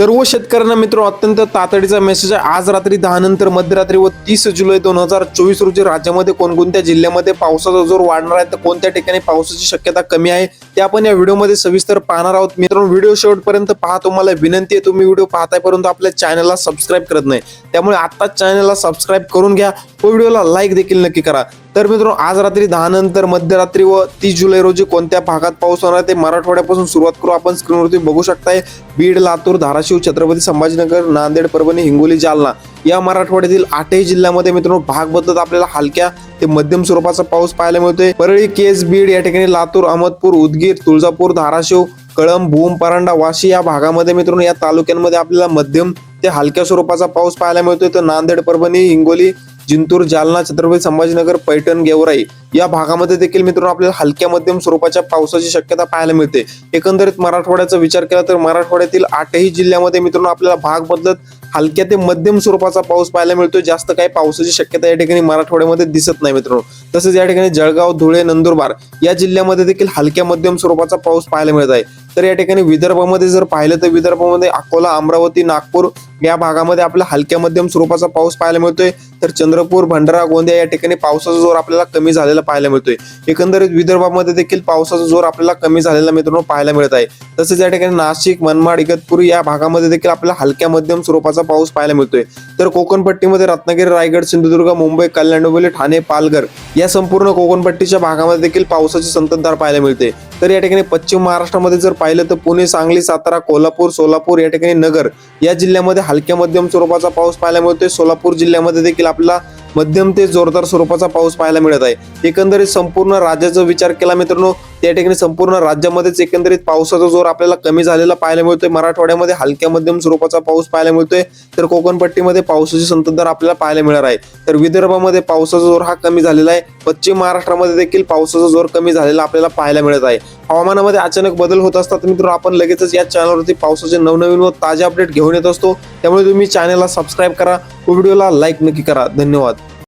सर्व शेतकऱ्यांना मित्र अत्यंत तातडीचा मेसेज आहे. आज रात्री दहा नंतर मध्यरात्री व तीस जुलै दोन हजार चोवीस रोजी राज्यामध्ये कोणकोणत्या जिल्ह्यामध्ये पावसाचा जोर वाढणार आहे? तर कोणत्या ठिकाणी पावसाची शक्यता कमी आहे? ते आपण या व्हिडिओमध्ये सविस्तर पाहणार आहोत. मित्रांनो व्हिडिओ शेवटपर्यंत पहा. तुम्हाला विनंती आहे तुम्ही व्हिडिओ पाहताय परंतु आपल्या चॅनलला सबस्क्राईब करत नाही. त्यामुळे आत्ताच चॅनलला सबस्क्राईब करून घ्या. व व्हिडिओला लाईक देखील नक्की करा. तर मित्रांनो आज रात्री दहा नंतर मध्यरात्री व तीस जुलै रोजी कोणत्या भागात पाऊस होणार ते मराठवाड्यापासून सुरुवात करू. आपण स्क्रीनवरती बघू शकताय बीड लातूर धाराशिव छत्रपती संभाजीनगर नांदेड परभणी हिंगोली जालना या मराठवाड्यातील आठही जिल्ह्यामध्ये मित्रांनो भाग बदलत आपल्याला हलक्या ते मध्यम स्वरूपाचा पाऊस पाहायला मिळतोय. परळी केस बीड या ठिकाणी लातूर अहमदपूर उदगीर तुळजापूर धाराशिव कळंब भूम परांडा वाशी या भागामध्ये मित्रांनो या तालुक्यांमध्ये आपल्याला मध्यम ते हलक्या स्वरूपाचा पाऊस पाहायला मिळतोय. तर नांदेड परभणी हिंगोली जिंतूर जालना छत्रपती संभाजीनगर पैठण गेवराई या भागामध्ये देखील मित्रांनो आपल्याला हलक्या मध्यम स्वरूपाच्या पावसाची शक्यता पाहायला मिळते. एकंदरीत मराठवाड्याचा विचार केला तर मराठवाड्यातील आठही जिल्ह्यामध्ये मित्रांनो आपल्याला भाग बदलत हलक्या ते मध्यम स्वरूपाचा पाऊस पाहायला मिळतो जास्त काही पावसाची शक्यता या ठिकाणी मराठवाड्यामध्ये दिसत नाही मित्रांनो. तसेच या ठिकाणी जळगाव धुळे नंदुरबार या जिल्ह्यामध्ये देखील हलक्या मध्यम स्वरूपाचा पाऊस पाहायला मिळत आहे. तर या ठिकाणी विदर्भामध्ये जर पाहिलं तर विदर्भामध्ये अकोला अमरावती नागपूर या भागामध्ये आपल्याला हलक्या मध्यम स्वरूपाचा पाऊस पाहायला मिळतोय. तर चंद्रपूर भंडारा गोंदिया या ठिकाणी पावसाचा जोर आपल्याला कमी झालेला पाहायला मिळतोय. एकंदरीत विदर्भामध्ये देखील पावसाचा जोर आपल्याला कमी झालेला मित्रांनो पाहायला मिळत आहे. तसेच या ठिकाणी नाशिक मनमाड इगतपुरी या भागामध्ये देखील आपल्याला हलक्या मध्यम स्वरूपाचा पाऊस पाहायला मिळतोय. तर कोकणपट्टीमध्ये रत्नागिरी रायगड सिंधुदुर्ग मुंबई कल्याण डोंबिवली ठाणे पालघर या संपूर्ण कोकणपट्टीच्या भागामध्ये देखील पावसाची संततधार पाहायला मिळते. तर या ठिकाणी पश्चिम महाराष्ट्रामध्ये जर पाहिलं तर पुणे सांगली सातारा कोल्हापूर सोलापूर या ठिकाणी नगर या जिल्ह्यामध्ये हलक्या मध्यम स्वरूपाचा पाऊस पाहायला मिळतोय. सोलापूर जिल्ह्यामध्ये देखील आपल्याला मध्यम ते जोरदार स्वरूपाचा पाऊस पाहायला मिळत आहे. एकंदरीत संपूर्ण राज्याचा विचार केला मित्रांनो त्या ठिकाणी संपूर्ण राज्यामध्येच एकंदरीत पावसाचा जोर आपल्याला कमी झालेला पाहायला मिळतोय. मराठवाड्यामध्ये हलक्या मध्यम स्वरूपाचा पाऊस पाहायला मिळतोय. तर कोकणपट्टीमध्ये पावसाची संततधार आपल्याला पाहायला मिळणार आहे. तर विदर्भामध्ये पावसाचा जोर हा कमी झालेला आहे. पश्चिम महाराष्ट्रामध्ये देखील पावसाचा जोर कमी झालेला आपल्याला पाहायला मिळत आहे. हवामानामध्ये अचानक बदल होत असतात. मित्र आपण लगेचच या चॅनलवरती पावसाचे नवनवीन व ताजे अपडेट घेऊन येत असतो. त्यामुळे तुम्ही चॅनलला सबस्क्राईब करा व्हिडिओला लाईक नक्की करा. धन्यवाद.